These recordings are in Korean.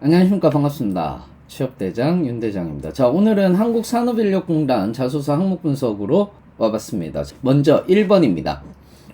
안녕하십니까 반갑습니다. 취업대장 윤대장입니다. 자 오늘은 한국산업인력공단 자소서 항목 분석으로 와봤습니다. 먼저 1번입니다.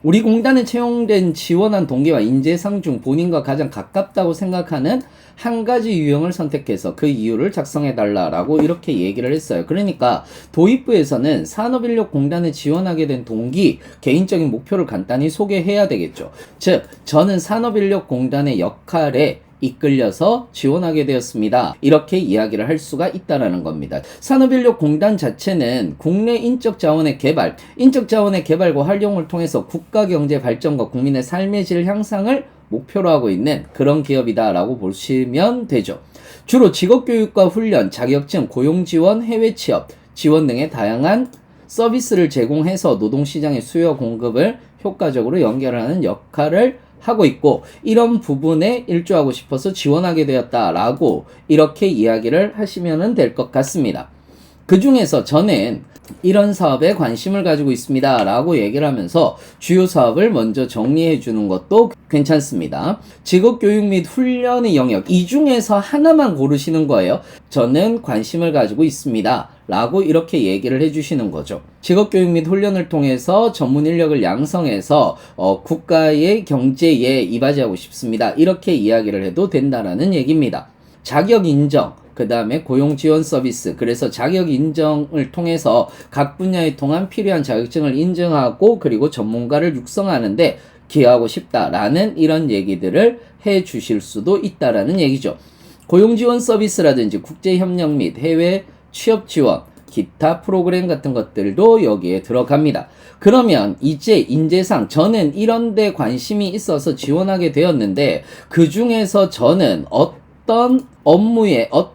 우리 공단에 채용된 지원한 동기와 인재상 중 본인과 가장 가깝다고 생각하는 한 가지 유형을 선택해서 그 이유를 작성해달라라고 이렇게 얘기를 했어요. 그러니까 도입부에서는 산업인력공단에 지원하게 된 동기, 개인적인 목표를 간단히 소개해야 되겠죠. 즉, 저는 산업인력공단의 역할에 이끌려서 지원하게 되었습니다. 이렇게 이야기를 할 수가 있다라는 겁니다. 산업인력공단 자체는 국내 인적 자원의 개발, 인적 자원의 개발과 활용을 통해서 국가 경제 발전과 국민의 삶의 질 향상을 목표로 하고 있는 그런 기업이다라고 보시면 되죠. 주로 직업교육과 훈련, 자격증, 고용지원, 해외 취업, 지원 등의 다양한 서비스를 제공해서 노동시장의 수요 공급을 효과적으로 연결하는 역할을 하고 있고 이런 부분에 일조하고 싶어서 지원하게 되었다라고 이렇게 이야기를 하시면 될 것 같습니다. 그 중에서 저는 이런 사업에 관심을 가지고 있습니다. 라고 얘기를 하면서 주요 사업을 먼저 정리해 주는 것도 괜찮습니다. 직업교육 및 훈련의 영역, 이 중에서 하나만 고르시는 거예요. 저는 관심을 가지고 있습니다. 라고 이렇게 얘기를 해주시는 거죠. 직업교육 및 훈련을 통해서 전문 인력을 양성해서 어, 국가의 경제에 이바지하고 싶습니다. 이렇게 이야기를 해도 된다라는 얘기입니다. 자격 인정, 그 다음에 고용 지원 서비스. 그래서 자격 인정을 통해서 각 분야에 통한 필요한 자격증을 인정하고 그리고 전문가를 육성하는데 기여하고 싶다라는 이런 얘기들을 해 주실 수도 있다라는 얘기죠. 고용 지원 서비스라든지 국제 협력 및 해외 취업 지원, 기타 프로그램 같은 것들도 여기에 들어갑니다. 그러면 이제 인재상 저는 이런 데 관심이 있어서 지원하게 되었는데 그 중에서 저는 어떤 업무에 어떤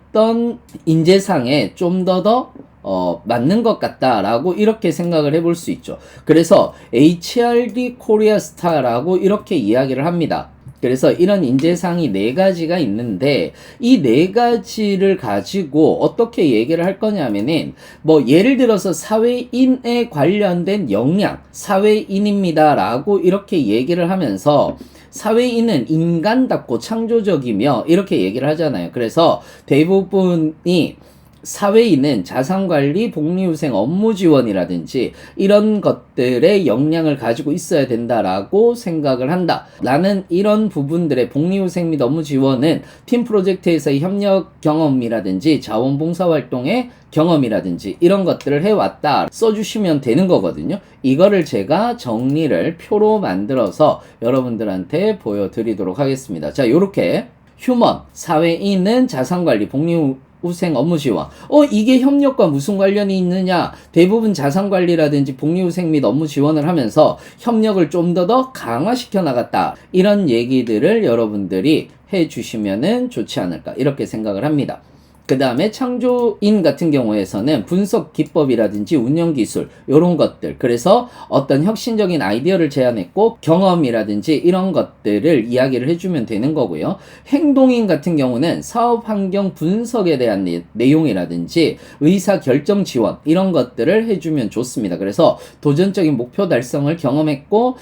인재상에 좀더더 어, 맞는 것 같다라고 이렇게 생각을 해볼 수 있죠. 그래서 HRD 코리아 스타라고 이렇게 이야기를 합니다. 그래서 이런 인재상이 네 가지가 있는데 이 네 가지를 가지고 어떻게 얘기를 할 거냐면은 뭐 예를 들어서 사회인에 관련된 역량 사회인입니다라고 이렇게 얘기를 하면서 사회인은 인간답고 창조적이며 이렇게 얘기를 하잖아요. 그래서 대부분이 사회인은 자산관리, 복리후생 업무 지원이라든지 이런 것들의 역량을 가지고 있어야 된다라고 생각을 한다. 나는 이런 부분들의 복리후생 및 업무 지원은 팀 프로젝트에서의 협력 경험이라든지 자원봉사 활동의 경험이라든지 이런 것들을 해왔다 써주시면 되는 거거든요. 이거를 제가 정리를 표로 만들어서 여러분들한테 보여드리도록 하겠습니다. 자, 요렇게 휴먼, 사회인은 자산관리, 복리 우생 업무 지원. 어, 이게 협력과 무슨 관련이 있느냐? 대부분 자산 관리라든지 복리후생 및 업무 지원을 하면서 협력을 좀 더 더 강화시켜 나갔다. 이런 얘기들을 여러분들이 해 주시면은 좋지 않을까. 이렇게 생각을 합니다. 그 다음에 창조인 같은 경우에서는 분석 기법이라든지 운영 기술 이런 것들 그래서 어떤 혁신적인 아이디어를 제안했고 경험이라든지 이런 것들을 이야기를 해주면 되는 거고요. 행동인 같은 경우는 사업 환경 분석에 대한 내, 내용이라든지 의사 결정 지원 이런 것들을 해주면 좋습니다. 그래서 도전적인 목표 달성을 경험했고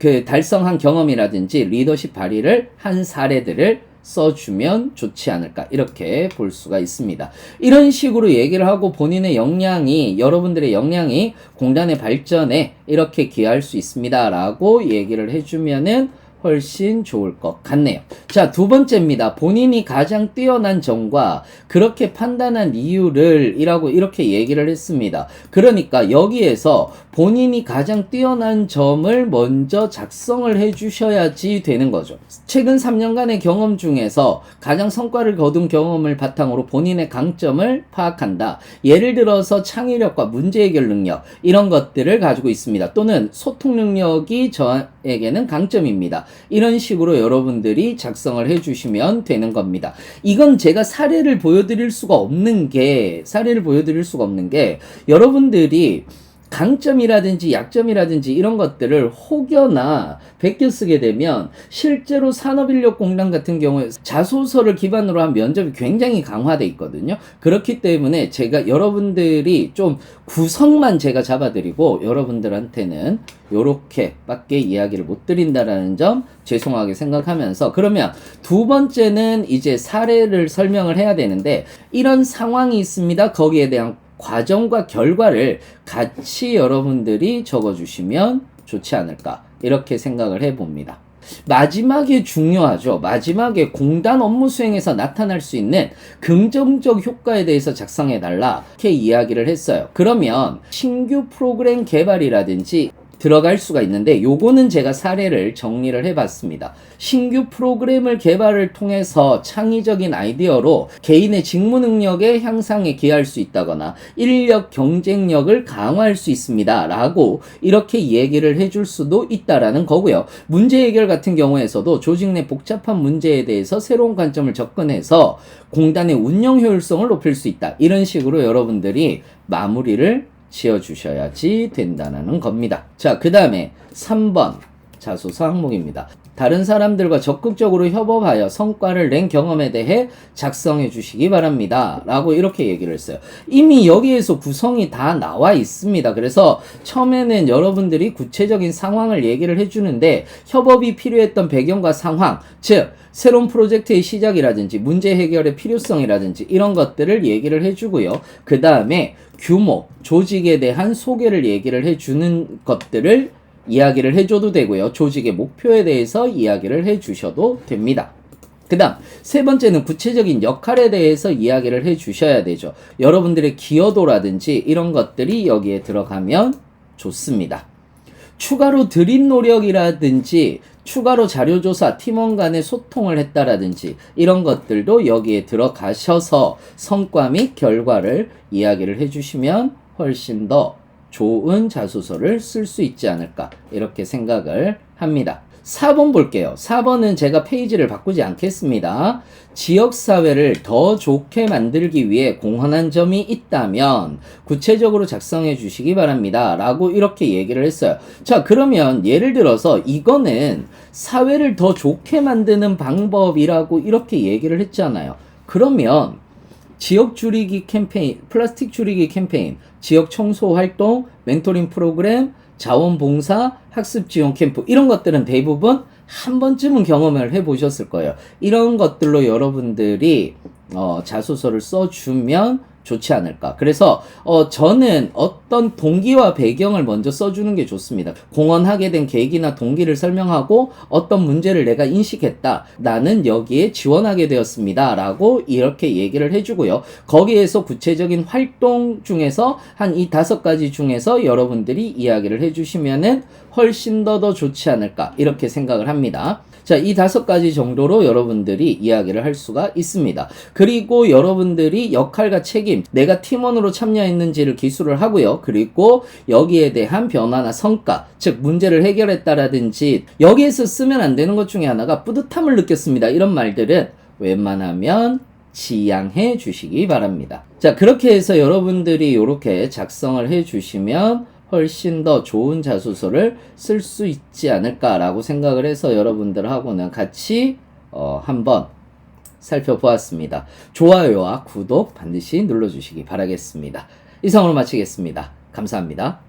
그 달성한 경험이라든지 리더십 발휘를 한 사례들을 써주면 좋지 않을까 이렇게 볼 수가 있습니다. 이런 식으로 얘기를 하고 본인의 역량이 여러분들의 역량이 공단의 발전에 이렇게 기여할 수 있습니다라고 얘기를 해주면은 훨씬 좋을 것 같네요. 자, 두 번째입니다. 본인이 가장 뛰어난 점과 그렇게 판단한 이유를 이라고 이렇게 얘기를 했습니다. 그러니까 여기에서 본인이 가장 뛰어난 점을 먼저 작성을 해 주셔야지 되는 거죠. 최근 3년간의 경험 중에서 가장 성과를 거둔 경험을 바탕으로 본인의 강점을 파악한다. 예를 들어서 창의력과 문제 해결 능력 이런 것들을 가지고 있습니다. 또는 소통 능력이 저 에게는 강점입니다. 이런 식으로 여러분들이 작성을 해 주시면 되는 겁니다. 이건 제가 사례를 보여드릴 수가 없는 게 사례를 보여드릴 수가 없는 게 여러분들이 강점이라든지 약점이라든지 이런 것들을 혹여나 베껴 쓰게 되면 실제로 산업인력 공단 같은 경우에 자소서를 기반으로 한 면접이 굉장히 강화돼 있거든요. 그렇기 때문에 제가 여러분들이 좀 구성만 제가 잡아드리고 여러분들한테는 요렇게 밖에 이야기를 못 드린다라는 점 죄송하게 생각하면서 그러면 두 번째는 이제 사례를 설명을 해야 되는데 이런 상황이 있습니다. 거기에 대한 과정과 결과를 같이 여러분들이 적어주시면 좋지 않을까 이렇게 생각을 해봅니다. 마지막에 중요하죠. 마지막에 공단 업무 수행에서 나타날 수 있는 긍정적 효과에 대해서 작성해 달라 이렇게 이야기를 했어요. 그러면 신규 프로그램 개발이라든지 들어갈 수가 있는데 요거는 제가 사례를 정리를 해봤습니다. 신규 프로그램을 개발을 통해서 창의적인 아이디어로 개인의 직무 능력의 향상에 기여할 수 있다거나 인력 경쟁력을 강화할 수 있습니다. 라고 이렇게 얘기를 해줄 수도 있다라는 거고요. 문제 해결 같은 경우에서도 조직 내 복잡한 문제에 대해서 새로운 관점을 접근해서 공단의 운영 효율성을 높일 수 있다. 이런 식으로 여러분들이 마무리를 지어주셔야지 된다는 겁니다. 자, 그 다음에 3번 자소서 항목입니다. 다른 사람들과 적극적으로 협업하여 성과를 낸 경험에 대해 작성해 주시기 바랍니다. 라고 이렇게 얘기를 했어요. 이미 여기에서 구성이 다 나와 있습니다. 그래서 처음에는 여러분들이 구체적인 상황을 얘기를 해주는데 협업이 필요했던 배경과 상황, 즉, 새로운 프로젝트의 시작이라든지 문제 해결의 필요성이라든지 이런 것들을 얘기를 해주고요. 그 다음에 규모, 조직에 대한 소개를 얘기를 해주는 것들을 이야기를 해줘도 되고요. 조직의 목표에 대해서 이야기를 해주셔도 됩니다. 그 다음, 세 번째는 구체적인 역할에 대해서 이야기를 해 주셔야 되죠. 여러분들의 기여도라든지 이런 것들이 여기에 들어가면 좋습니다. 추가로 드린 노력이라든지 추가로 자료조사 팀원 간의 소통을 했다라든지 이런 것들도 여기에 들어가셔서 성과 및 결과를 이야기를 해주시면 훨씬 더 좋은 자소서를 쓸 수 있지 않을까 이렇게 생각을 합니다. 4번 볼게요. 4번은 제가 페이지를 바꾸지 않겠습니다. 지역사회를 더 좋게 만들기 위해 공헌한 점이 있다면 구체적으로 작성해 주시기 바랍니다. 라고 이렇게 얘기를 했어요. 자, 그러면 예를 들어서 이거는 사회를 더 좋게 만드는 방법이라고 이렇게 얘기를 했잖아요. 그러면 지역 줄이기 캠페인, 플라스틱 줄이기 캠페인, 지역 청소 활동, 멘토링 프로그램, 자원봉사, 학습 지원 캠프 이런 것들은 대부분 한 번쯤은 경험을 해보셨을 거예요. 이런 것들로 여러분들이 어, 자소서를 써주면 좋지 않을까. 그래서 어 저는 어떤 동기와 배경을 먼저 써주는 게 좋습니다. 공헌하게 된 계기나 동기를 설명하고 어떤 문제를 내가 인식했다. 나는 여기에 지원하게 되었습니다. 라고 이렇게 얘기를 해주고요. 거기에서 구체적인 활동 중에서 한 이 다섯 가지 중에서 여러분들이 이야기를 해주시면은 훨씬 더 더 좋지 않을까. 이렇게 생각을 합니다. 자, 이 다섯 가지 정도로 여러분들이 이야기를 할 수가 있습니다. 그리고 여러분들이 역할과 책임, 내가 팀원으로 참여했는지를 기술을 하고요. 그리고 여기에 대한 변화나 성과, 즉 문제를 해결했다라든지 여기에서 쓰면 안 되는 것 중에 하나가 뿌듯함을 느꼈습니다. 이런 말들은 웬만하면 지양해 주시기 바랍니다. 자, 그렇게 해서 여러분들이 이렇게 작성을 해 주시면 훨씬 더 좋은 자소서를 쓸 수 있지 않을까라고 생각을 해서 여러분들하고는 같이 어, 한번 살펴보았습니다. 좋아요와 구독 반드시 눌러주시기 바라겠습니다. 이상으로 마치겠습니다. 감사합니다.